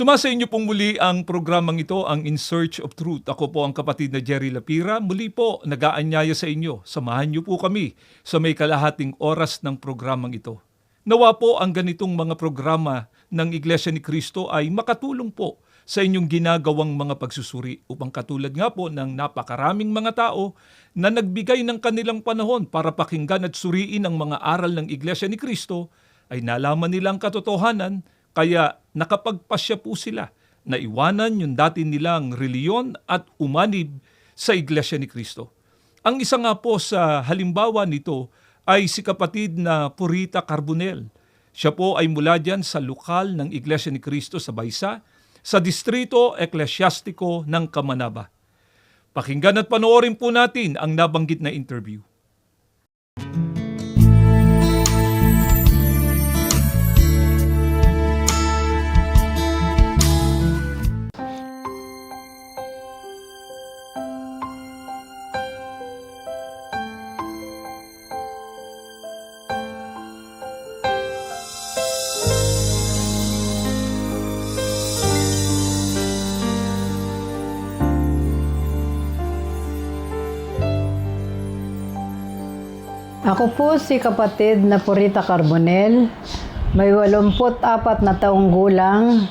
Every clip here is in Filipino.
Sumasa inyo pong muli ang programang ito, ang In Search of Truth. Ako po ang kapatid na Jerry Lapira. Muli po, nag-aanyaya sa inyo. Samahan niyo po kami sa may kalahating oras ng programang ito. Nawa po ang ganitong mga programa ng Iglesia ni Cristo ay makatulong po sa inyong ginagawang mga pagsusuri upang katulad nga po ng napakaraming mga tao na nagbigay ng kanilang panahon para pakinggan at suriin ang mga aral ng Iglesia ni Cristo ay nalaman nilang katotohanan kaya nakapagpasya po sila na iwanan yung dati nilang reliyon at umanib sa Iglesia ni Cristo. Ang isa nga po sa halimbawa nito ay si kapatid na Purita Carbonel. Siya po ay mula dyan sa lokal ng Iglesia ni Cristo sa Baysa, sa Distrito Eklesyastiko ng Kamanaba. Pakinggan at panoorin po natin ang nabanggit na interview. Ako po si kapatid na Purita Carbonel. May 84 na taong gulang.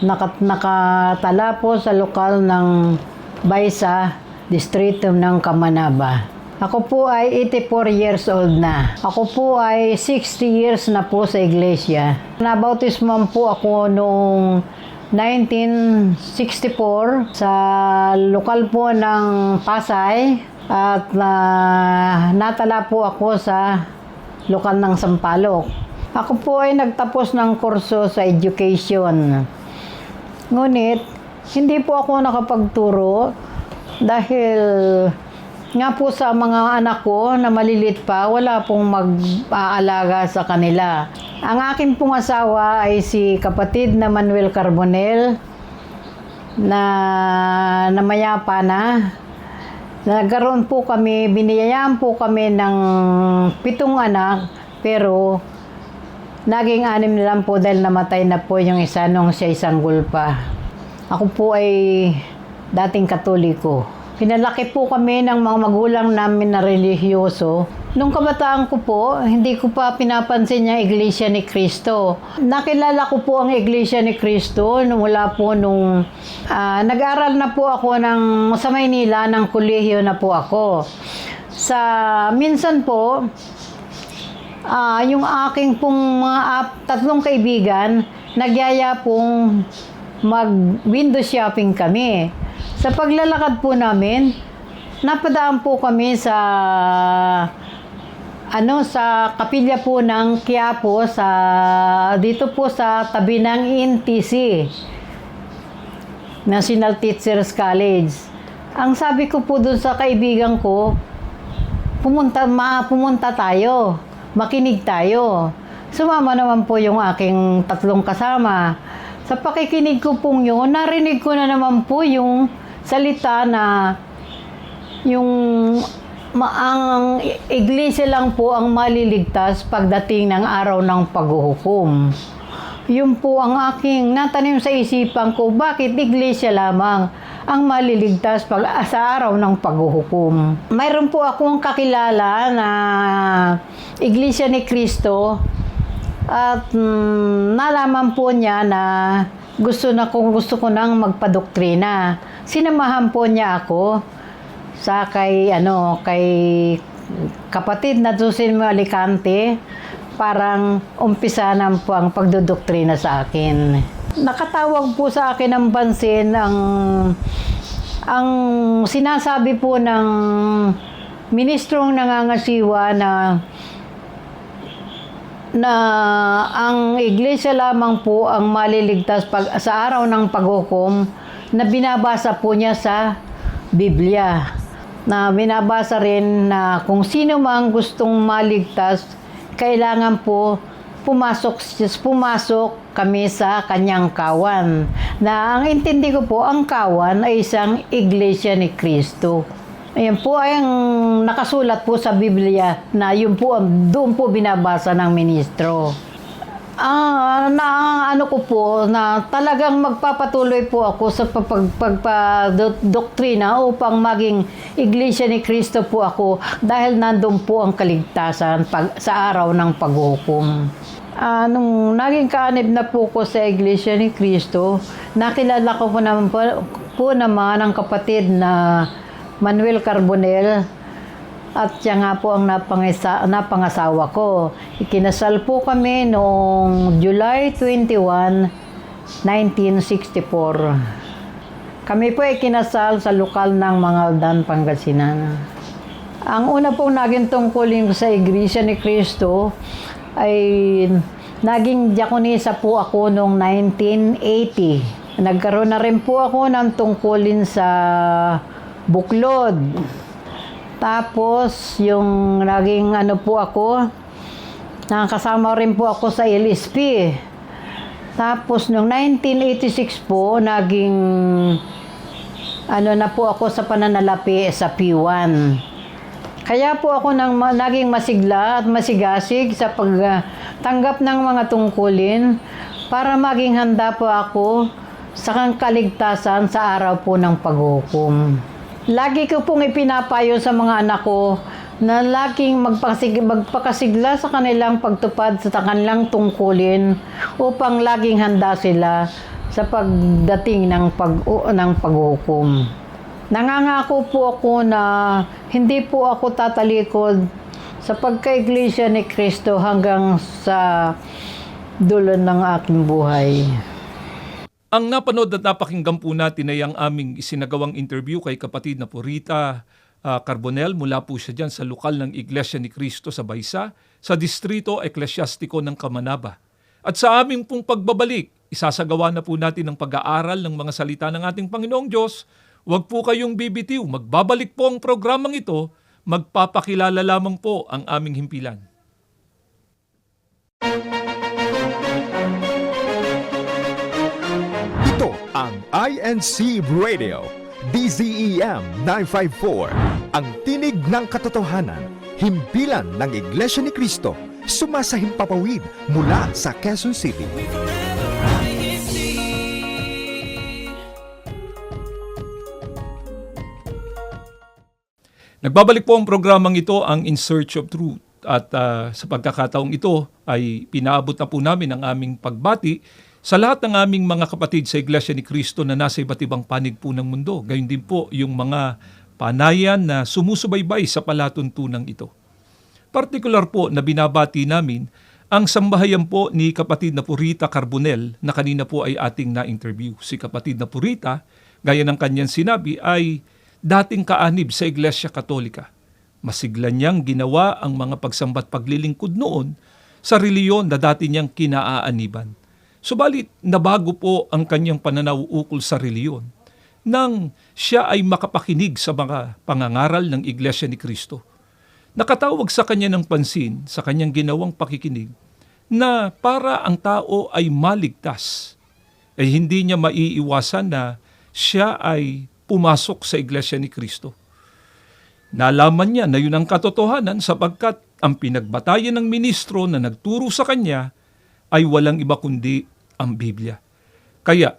Nakat nakatala po sa lokal ng Baysa, distrito ng Kamanaba. Ako po ay 84 years old na. Ako po ay 60 years na po sa iglesia. Nabautisman po ako noong 1964 sa lokal po ng Pasay at na natala po ako sa lokal ng Sampaloc. Ako po ay nagtapos ng kurso sa education. Ngunit, hindi po ako nakapagturo dahil nga po sa mga anak ko na malilit pa, wala pong mag-aalaga sa kanila. Ang akin pong asawa ay si kapatid na Manuel Carbonel na namayapa na. Nagkaroon po kami, biniyayaan po kami ng pitong anak, pero naging anim na lang po dahil namatay na po yung isa nung siya isang gulpa. Ako po ay dating katoliko. Pinalaki po kami ng mga magulang namin na relihiyoso. Nung kabataan ko po, hindi ko pa pinapansin yung Iglesia ni Cristo. Nakilala ko po ang Iglesia ni Cristo mula po nung ah, nag-aral na po ako ng, sa Maynila ng kolehiyo na po ako. Sa minsan po, Ah, yung aking pong mga ap- tatlong kaibigan, nagyaya pong mag-window shopping kami. Sa paglalakad po namin, napadaan po kami sa ano sa kapilya po ng Quiapo sa dito po sa tabi ng NTC National Teachers College. Ang sabi ko po dun sa kaibigan ko, pumunta, ma, pumunta tayo, makinig tayo. Sumama naman po yung aking tatlong kasama. Sa pakikinig ko pong yun, narinig ko na naman po yung salita na yung ang iglesia lang po ang maliligtas pagdating ng araw ng paghuhukom. Yun po ang aking natanim sa isipan ko, bakit iglesia lamang ang maliligtas pag sa araw ng paghuhukom. Mayroon po akong kakilala na iglesia ni Kristo at mm, nalaman po niya na gusto na ko gusto ko nang magpadoktrina. Sinamahan po niya ako sa kay ano kay kapatid na Dusin mo Alicante parang umpisa na po ang pagdodoktrina sa akin. Nakatawag po sa akin ng pansin ang ang sinasabi po ng ministrong nangangasiwa na na ang iglesia lamang po ang maliligtas pag, sa araw ng paghukom na binabasa po niya sa Biblia. Na binabasa rin na kung sino mang gustong maligtas, kailangan po pumasok, pumasok kami sa kanyang kawan. Na ang intindi ko po, ang kawan ay isang iglesia ni Kristo. Ayan po ay ang nakasulat po sa Biblia na yun po, ang- doon po binabasa ng ministro. Ah, na ano ko po na talagang magpapatuloy po ako sa pag, pagpa do- doktrina upang maging iglesia ni Kristo po ako dahil nandun po ang kaligtasan pag, sa araw ng paghukom. Ah, nung naging kaanib na po ko sa iglesia ni Kristo, nakilala ko po naman po, po naman ang kapatid na Manuel Carbonel at siya nga po ang napangisa, napangasawa ko. Ikinasal po kami noong July 21, 1964. Kami po ay kinasal sa lokal ng Mangaldan, Pangasinan. Ang una pong naging tungkulin sa Iglesia ni Cristo ay naging diakonisa po ako noong 1980. Nagkaroon na rin po ako ng tungkulin sa Buklod. Tapos, yung naging ano po ako, nakasama rin po ako sa LSP. Tapos, noong 1986 po, naging ano na po ako sa pananalapi sa P1. Kaya po ako nang naging masigla at masigasig sa pagtanggap ng mga tungkulin para maging handa po ako sa kaligtasan sa araw po ng paghukom. Lagi ko pong ipinapayo sa mga anak ko na laging magpasig, magpakasigla sa kanilang pagtupad sa kanilang tungkulin upang laging handa sila sa pagdating ng pag ng paghukom. Nangangako po ako na hindi po ako tatalikod sa pagka-iglesia ni Kristo hanggang sa dulo ng aking buhay. Ang napanood at napakinggan po natin ay ang aming isinagawang interview kay kapatid na po Rita ah, Carbonel. Mula po siya dyan sa lokal ng Iglesia ni Cristo sa Baysa, sa Distrito Eklesyastiko ng Kamanaba. At sa aming pong pagbabalik, isasagawa na po natin ang pag-aaral ng mga salita ng ating Panginoong Diyos. Huwag po kayong bibitiw. Magbabalik po ang programang ito. Magpapakilala lamang po ang aming himpilan. Ito INC Radio, DZEM 954, ang tinig ng katotohanan, himpilan ng Iglesia ni Cristo, sumasahimpapawid mula sa Quezon City. Nagbabalik po ang programang ito, ang In Search of Truth. At ah, sa pagkakataong ito ay pinaabot na po namin ang aming pagbati sa lahat ng aming mga kapatid sa Iglesia ni Cristo na nasa iba't ibang panig po ng mundo. Gayun din po yung mga panayan na sumusubaybay sa palatuntunang ito. Partikular po na binabati namin ang sambahayan po ni kapatid na Purita Carbonel na kanina po ay ating na-interview. Si kapatid na Purita, gaya ng kanyang sinabi, ay dating kaanib sa Iglesia Katolika. Masigla niyang ginawa ang mga pagsambat paglilingkod noon sa reliyon na dati niyang kinaaaniban. Subalit, nabago po ang kanyang pananaw ukol sa reliyon nang siya ay makapakinig sa mga pangangaral ng Iglesia ni Kristo. Nakatawag sa kanya ng pansin sa kanyang ginawang pakikinig na para ang tao ay maligtas, ay hindi niya maiiwasan na siya ay pumasok sa Iglesia ni Kristo. Nalaman niya na yun ang katotohanan sapagkat ang pinagbatayan ng ministro na nagturo sa kanya ay walang iba kundi ang Biblia. Kaya,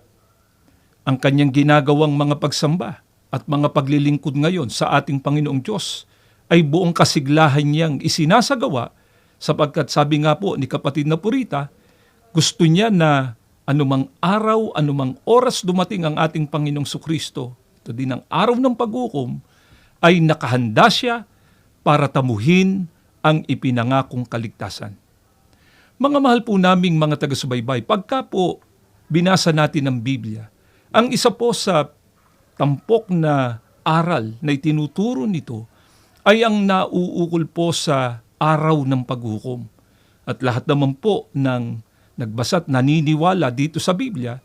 ang kanyang ginagawang mga pagsamba at mga paglilingkod ngayon sa ating Panginoong Diyos ay buong kasiglahan niyang isinasagawa sapagkat sabi nga po ni kapatid na Purita, gusto niya na anumang araw, anumang oras dumating ang ating Panginoong Sukristo, ito din ang araw ng paghukom, ay nakahanda siya para tamuhin ang ipinangakong kaligtasan. Mga mahal po naming mga taga-subaybay, pagka po binasa natin ang Biblia, ang isa po sa tampok na aral na itinuturo nito ay ang nauukol po sa araw ng paghukom. At lahat naman po ng nagbasa't naniniwala dito sa Biblia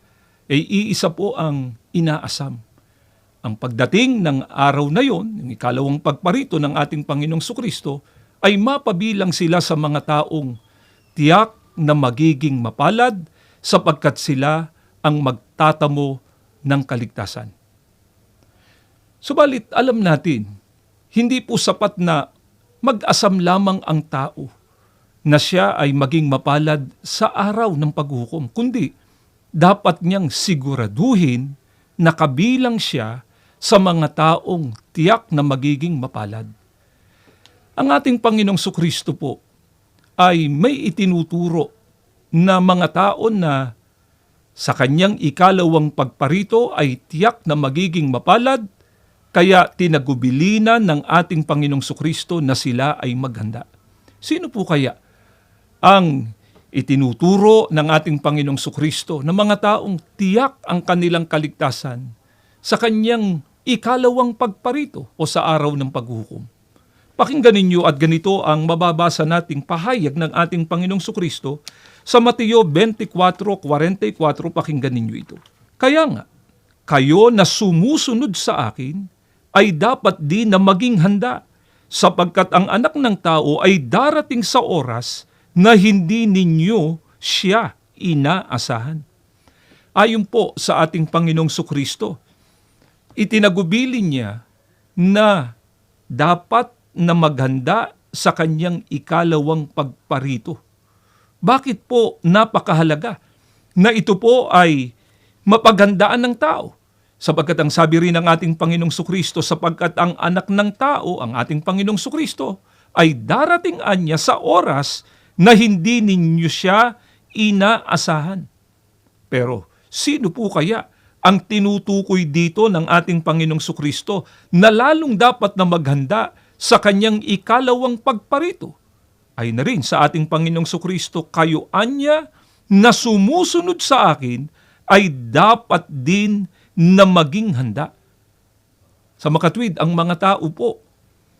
ay iisa po ang inaasam. Ang pagdating ng araw na yon, yung ikalawang pagparito ng ating Panginoong Sukristo, ay mapabilang sila sa mga taong tiyak na magiging mapalad sapagkat sila ang magtatamo ng kaligtasan. Subalit alam natin, hindi po sapat na mag-asam lamang ang tao na siya ay maging mapalad sa araw ng paghukom, kundi dapat niyang siguraduhin na kabilang siya sa mga taong tiyak na magiging mapalad. Ang ating Panginoong Sukristo po ay may itinuturo na mga tao na sa kanyang ikalawang pagparito ay tiyak na magiging mapalad, kaya tinagubilinan ng ating Panginoong Sukristo na sila ay maghanda. Sino po kaya ang itinuturo ng ating Panginoong Sukristo na mga taong tiyak ang kanilang kaligtasan sa kanyang ikalawang pagparito o sa araw ng paghukom? Pakinggan ninyo at ganito ang mababasa nating pahayag ng ating Panginoong Sukristo sa Mateo 24:44 pakinggan ninyo ito. Kaya nga, kayo na sumusunod sa akin ay dapat din na maging handa sapagkat ang anak ng tao ay darating sa oras na hindi ninyo siya inaasahan. Ayon po sa ating Panginoong Sukristo, itinagubilin niya na dapat na maghanda sa kanyang ikalawang pagparito. Bakit po napakahalaga na ito po ay mapaghandaan ng tao? Sapagkat ang sabi rin ng ating Panginoong Sukristo, sapagkat ang anak ng tao, ang ating Panginoong Sukristo, ay darating anya sa oras na hindi ninyo siya inaasahan. Pero sino po kaya ang tinutukoy dito ng ating Panginoong Sukristo na lalong dapat na maghanda sa kanyang ikalawang pagparito? Ay na rin sa ating Panginoong Sukristo, kayo anya na sumusunod sa akin ay dapat din na maging handa. Sa makatwid, ang mga tao po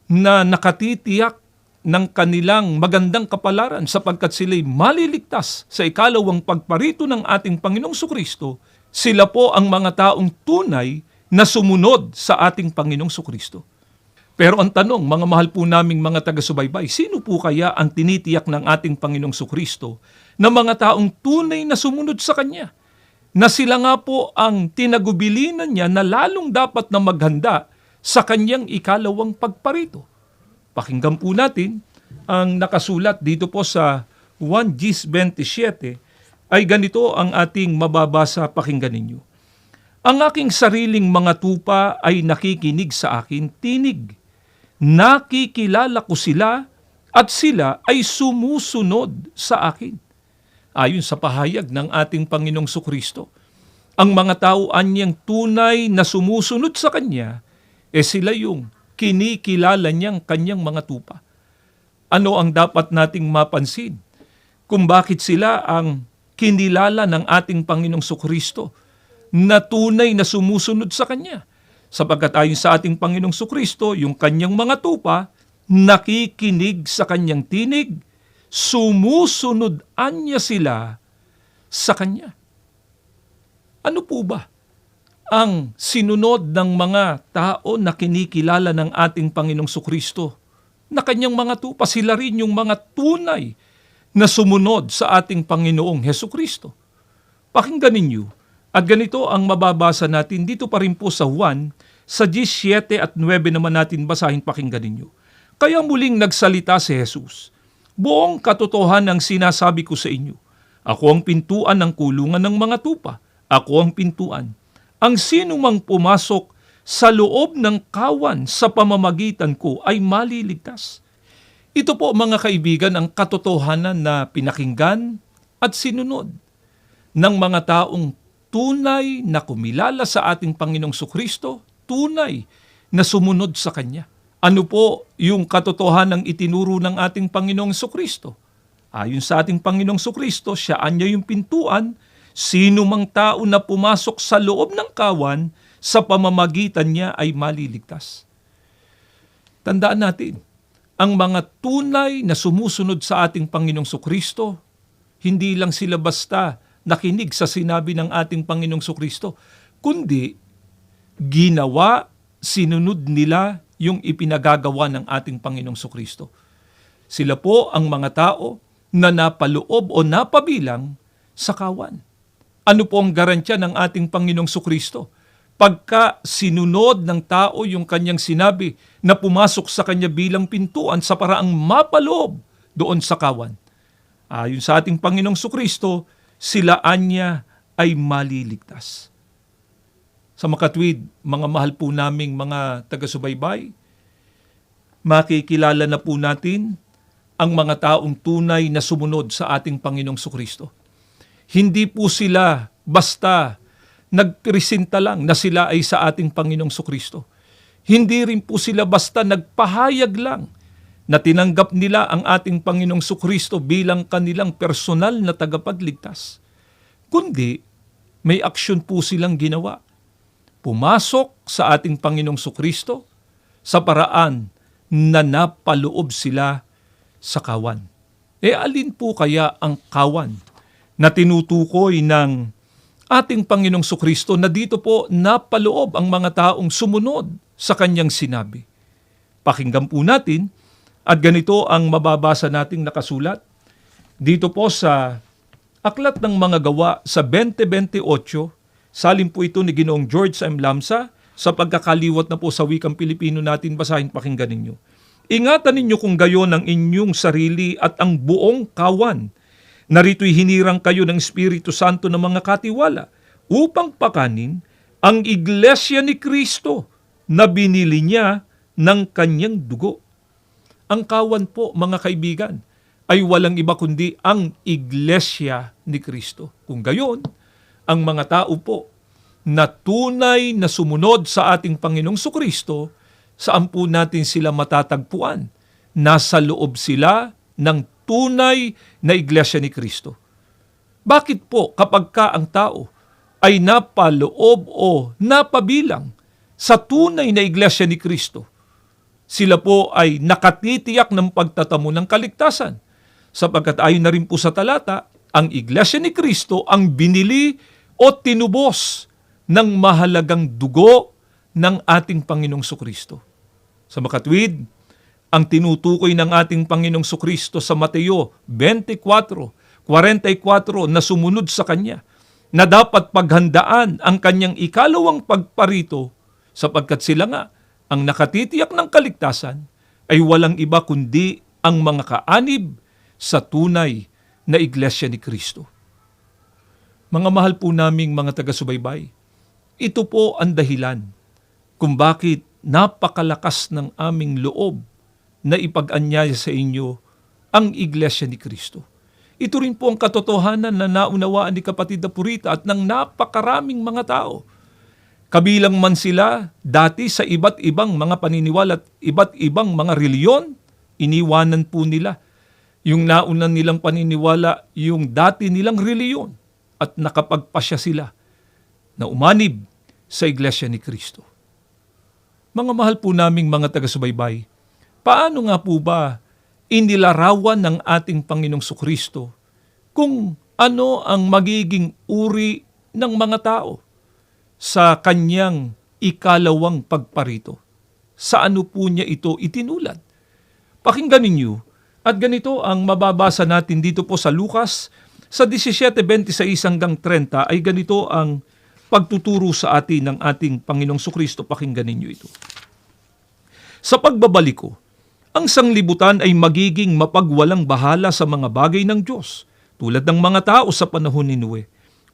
na nakatitiyak ng kanilang magandang kapalaran sapagkat sila'y maliligtas sa ikalawang pagparito ng ating Panginoong Sukristo, sila po ang mga taong tunay na sumunod sa ating Panginoong Sukristo. Pero ang tanong, mga mahal po naming mga taga-subaybay, sino po kaya ang tinitiyak ng ating Panginoong Sukristo na mga taong tunay na sumunod sa Kanya? Na sila nga po ang tinagubilinan niya na lalong dapat na maghanda sa Kanyang ikalawang pagparito. Pakinggan po natin ang nakasulat dito po sa 1 Gis 27 ay ganito ang ating mababasa pakinggan ninyo. Ang aking sariling mga tupa ay nakikinig sa akin tinig. Nakikilala ko sila at sila ay sumusunod sa akin. Ayon sa pahayag ng ating Panginoong Sukristo, ang mga tao anyang tunay na sumusunod sa Kanya, eh sila yung kinikilala niyang kanyang mga tupa. Ano ang dapat nating mapansin? Kung bakit sila ang kinilala ng ating Panginoong Sukristo na tunay na sumusunod sa Kanya. Sapagkat ayon sa ating Panginoong Sukristo, yung kanyang mga tupa, nakikinig sa kanyang tinig, sumusunod anya sila sa Kanya. Ano po ba ang sinunod ng mga tao na kinikilala ng ating Panginoong Sukristo na kanyang mga tupa, sila rin yung mga tunay na sumunod sa ating Panginoong Heso Kristo. Pakinggan ninyo, at ganito ang mababasa natin dito pa rin po sa 1, sa 17 at 9 naman natin basahin pakinggan ninyo. Kaya muling nagsalita si Jesus, Buong katotohanan ang sinasabi ko sa inyo, ako ang pintuan ng kulungan ng mga tupa, ako ang pintuan. Ang sino mang pumasok sa loob ng kawan sa pamamagitan ko ay maliligtas. Ito po mga kaibigan ang katotohanan na pinakinggan at sinunod ng mga taong tunay na kumilala sa ating Panginoong Sukristo, tunay na sumunod sa Kanya. Ano po yung katotohanan ng itinuro ng ating Panginoong Sukristo? Ayon sa ating Panginoong Sukristo, siya anya yung pintuan, sino mang tao na pumasok sa loob ng kawan, sa pamamagitan niya ay maliligtas. Tandaan natin, ang mga tunay na sumusunod sa ating Panginoong Sukristo, hindi lang sila basta nakinig sa sinabi ng ating Panginoong Sukristo, kundi ginawa, sinunod nila yung ipinagagawa ng ating Panginoong Sukristo. Sila po ang mga tao na napaloob o napabilang sa kawan. Ano po ang garantya ng ating Panginoong Sukristo? Pagka sinunod ng tao yung kanyang sinabi na pumasok sa kanya bilang pintuan sa paraang mapaloob doon sa kawan. Ayon sa ating Panginoong Sukristo, sila anya ay maliligtas. Sa makatwid, mga mahal po naming mga taga-subaybay, makikilala na po natin ang mga taong tunay na sumunod sa ating Panginoong Sukristo. Hindi po sila basta nagpresenta lang na sila ay sa ating Panginoong Sukristo. Hindi rin po sila basta nagpahayag lang na tinanggap nila ang ating Panginoong Sukristo bilang kanilang personal na tagapagligtas. Kundi may aksyon po silang ginawa. Pumasok sa ating Panginoong Sukristo sa paraan na napaloob sila sa kawan. E alin po kaya ang kawan na tinutukoy ng ating Panginoong Sukristo na dito po napaloob ang mga taong sumunod sa kanyang sinabi? Pakinggan po natin at ganito ang mababasa nating nakasulat dito po sa Aklat ng Mga Gawa sa 2028, salin po ito ni Ginoong George M. Lamsa sa pagkakaliwat na po sa wikang Pilipino natin, basahin pakinggan ninyo. Ingatan ninyo kung gayon ang inyong sarili at ang buong kawan. Narito'y hinirang kayo ng Espiritu Santo ng mga katiwala upang pakanin ang iglesia ni Kristo na binili niya ng kanyang dugo. Ang kawan po, mga kaibigan, ay walang iba kundi ang iglesia ni Kristo. Kung gayon, ang mga tao po na tunay na sumunod sa ating Panginoong Sukristo, saan po natin sila matatagpuan? Nasa loob sila ng tunay na iglesia ni Kristo. Bakit po kapag ka ang tao ay napaloob o napabilang sa tunay na iglesia ni Kristo, sila po ay nakatitiyak ng pagtatamo ng kaligtasan. Sapagkat ayon na rin po sa talata, ang iglesia ni Kristo ang binili o tinubos ng mahalagang dugo ng ating Panginoong Sukristo. Sa makatwid, ang tinutukoy ng ating Panginoong Sukristo sa Mateo 24, 44 na sumunod sa Kanya, na dapat paghandaan ang Kanyang ikalawang pagparito sapagkat sila nga ang nakatitiyak ng kaligtasan ay walang iba kundi ang mga kaanib sa tunay na iglesia ni Kristo. Mga mahal po naming mga taga-subaybay, ito po ang dahilan kung bakit napakalakas ng aming loob na ipag-anyaya sa inyo ang iglesia ni Kristo. Ito rin po ang katotohanan na naunawaan ni kapatid na Purita at ng napakaraming mga tao. Kabilang man sila dati sa iba't ibang mga paniniwala at iba't ibang mga reliyon, iniwanan po nila yung nauna nilang paniniwala, yung dati nilang reliyon at nakapagpasya sila na umanib sa Iglesia ni Kristo. Mga mahal po naming mga taga-subaybay, paano nga po ba inilarawan ng ating Panginoong Sukristo kung ano ang magiging uri ng mga tao sa kanyang ikalawang pagparito? Sa ano po niya ito itinulad? Pakinggan ninyo at ganito ang mababasa natin dito po sa Lucas sa 17:26 hanggang 30 ay ganito ang pagtuturo sa atin ng ating Panginoong Sukristo. Pakinggan ninyo ito. Sa pagbabalik ko, ang sanglibutan ay magiging mapagwalang bahala sa mga bagay ng Diyos, tulad ng mga tao sa panahon ni Noe.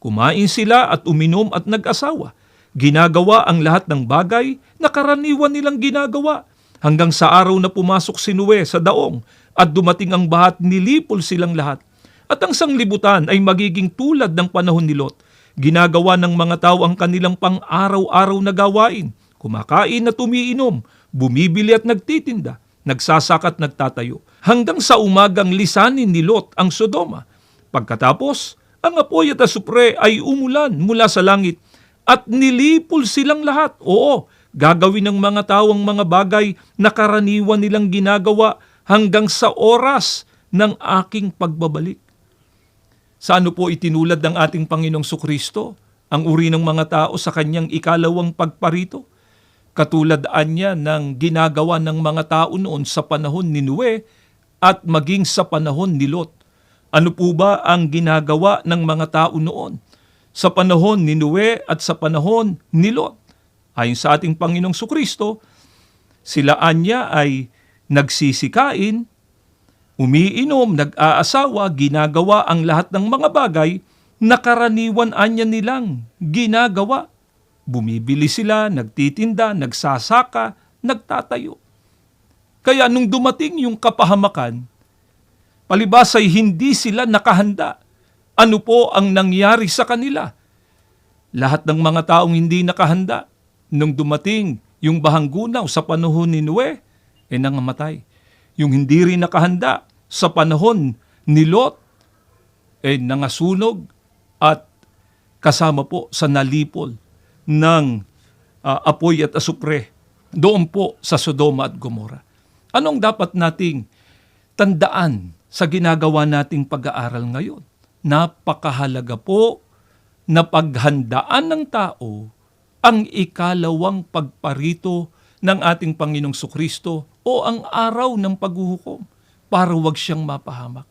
Kumain sila at uminom at nag-asawa. Ginagawa ang lahat ng bagay na karaniwan nilang ginagawa hanggang sa araw na pumasok si Noe sa daong at dumating ang bahat nilipol silang lahat. At ang sanglibutan ay magiging tulad ng panahon ni Lot. Ginagawa ng mga tao ang kanilang pang-araw-araw na gawain. Kumakain at umiinom, bumibili at nagtitinda, nagsasakat nagtatayo. Hanggang sa umagang lisanin ni Lot ang Sodoma. Pagkatapos, ang apoy at asupre ay umulan mula sa langit at nilipol silang lahat. Oo, gagawin ng mga tao ang mga bagay na karaniwan nilang ginagawa hanggang sa oras ng aking pagbabalik. Sa ano po itinulad ng ating Panginoong Sukristo ang uri ng mga tao sa kanyang ikalawang pagparito? Katulad anya ng ginagawa ng mga tao noon sa panahon ni Noe at maging sa panahon ni Lot. Ano po ba ang ginagawa ng mga tao noon sa panahon ni Noe at sa panahon ni Lot? Ayon sa ating Panginoong Sukristo, sila anya ay nagsisikain Umiinom, nag-aasawa, ginagawa ang lahat ng mga bagay na karaniwan anya nilang ginagawa. Bumibili sila, nagtitinda, nagsasaka, nagtatayo. Kaya nung dumating yung kapahamakan, palibas ay hindi sila nakahanda. Ano po ang nangyari sa kanila? Lahat ng mga taong hindi nakahanda, nung dumating yung bahanggunaw sa panahon ni Noe, eh nangamatay. Yung hindi rin nakahanda sa panahon ni Lot, eh nangasunog at kasama po sa nalipol ng ah, apoy at asupre doon po sa Sodoma at Gomora. Anong dapat nating tandaan sa ginagawa nating pag-aaral ngayon? Napakahalaga po na paghandaan ng tao ang ikalawang pagparito ng ating Panginong Sukristo o ang araw ng paghuhukom para wag siyang mapahamak.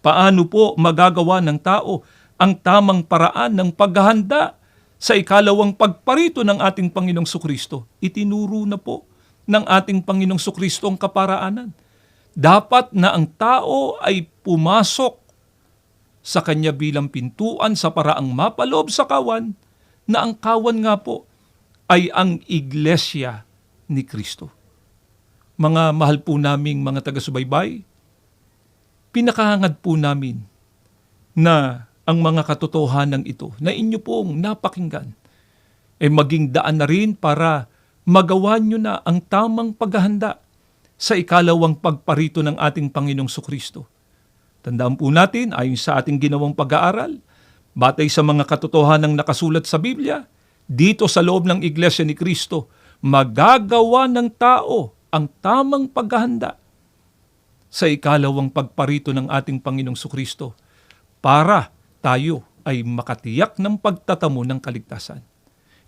Paano po magagawa ng tao ang tamang paraan ng paghahanda sa ikalawang pagparito ng ating Panginong Sukristo? Itinuro na po ng ating Panginong Sukristo ang kaparaanan. Dapat na ang tao ay pumasok sa kanya bilang pintuan sa paraang mapaloob sa kawan na ang kawan nga po ay ang iglesia ni Kristo. Mga mahal po naming mga taga-subaybay, pinakahangad po namin na ang mga katotohanan ito na inyo pong napakinggan ay maging daan na rin para magawa nyo na ang tamang paghahanda sa ikalawang pagparito ng ating Panginong Sukristo. Tandaan po natin, ayon sa ating ginawang pag-aaral, batay sa mga katotohanan nakasulat sa Biblia, dito sa loob ng Iglesia ni Kristo, magagawa ng tao ang tamang paghahanda sa ikalawang pagparito ng ating Panginong Sukristo para tayo ay makatiyak ng pagtatamo ng kaligtasan.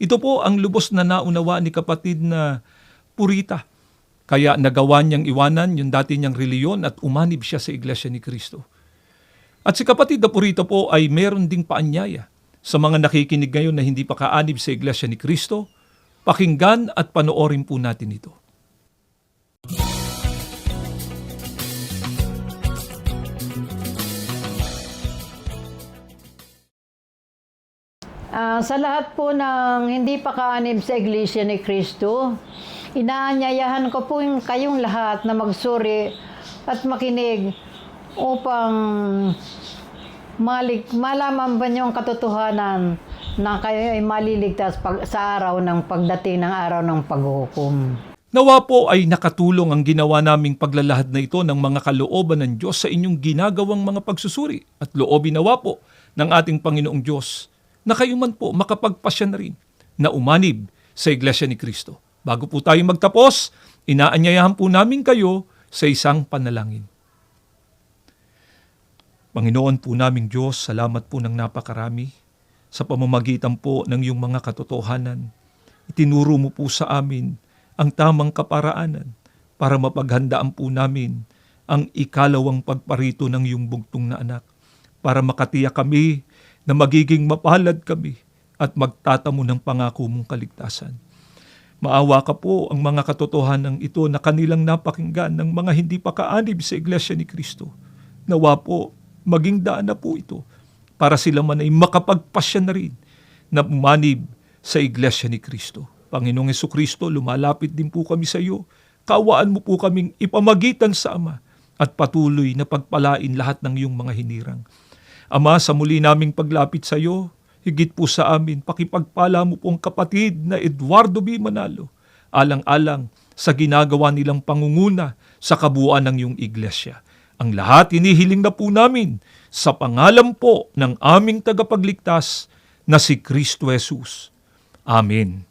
Ito po ang lubos na naunawa ni kapatid na Purita. Kaya nagawa niyang iwanan yung dati niyang reliyon at umanib siya sa Iglesia ni Kristo. At si kapatid na Purita po ay meron ding paanyaya sa mga nakikinig ngayon na hindi pa kaanib sa Iglesia ni Kristo. Pakinggan at panoorin po natin ito. Ah, sa lahat po ng hindi pa kaanib sa Iglesia ni Kristo, inaanyayahan ko po yung kayong lahat na magsuri at makinig upang malik, malaman ba niyo ang katotohanan na kayo ay maliligtas pag, sa araw ng pagdating ng araw ng paghuhukom. Nawa po ay nakatulong ang ginawa naming paglalahad na ito ng mga kalooban ng Diyos sa inyong ginagawang mga pagsusuri at loobin nawa po ng ating Panginoong Diyos na kayo man po makapagpasya na rin na umanib sa Iglesia ni Kristo. Bago po tayo magtapos, inaanyayahan po namin kayo sa isang panalangin. Panginoon po naming Diyos, salamat po ng napakarami sa pamamagitan po ng iyong mga katotohanan. Itinuro mo po sa amin ang tamang kaparaanan para mapaghandaan po namin ang ikalawang pagparito ng iyong bugtong na anak para makatiyak kami na magiging mapalad kami at magtatamo ng pangako mong kaligtasan. Maawa ka po ang mga katotohanan ito na kanilang napakinggan ng mga hindi pa kaanib sa Iglesia ni Kristo. Nawa po, maging daan na po ito para sila man ay makapagpasya na rin na umanib sa Iglesia ni Kristo. Panginoong Yesu Kristo, lumalapit din po kami sa iyo. Kawaan mo po kaming ipamagitan sa Ama at patuloy na pagpalain lahat ng iyong mga hinirang. Ama, sa muli naming paglapit sa iyo, higit po sa amin, pakipagpala mo pong kapatid na Eduardo B. Manalo, alang-alang sa ginagawa nilang pangunguna sa kabuuan ng iyong iglesia. Ang lahat inihiling na po namin sa pangalan po ng aming tagapagligtas na si Kristo Jesus. Amen.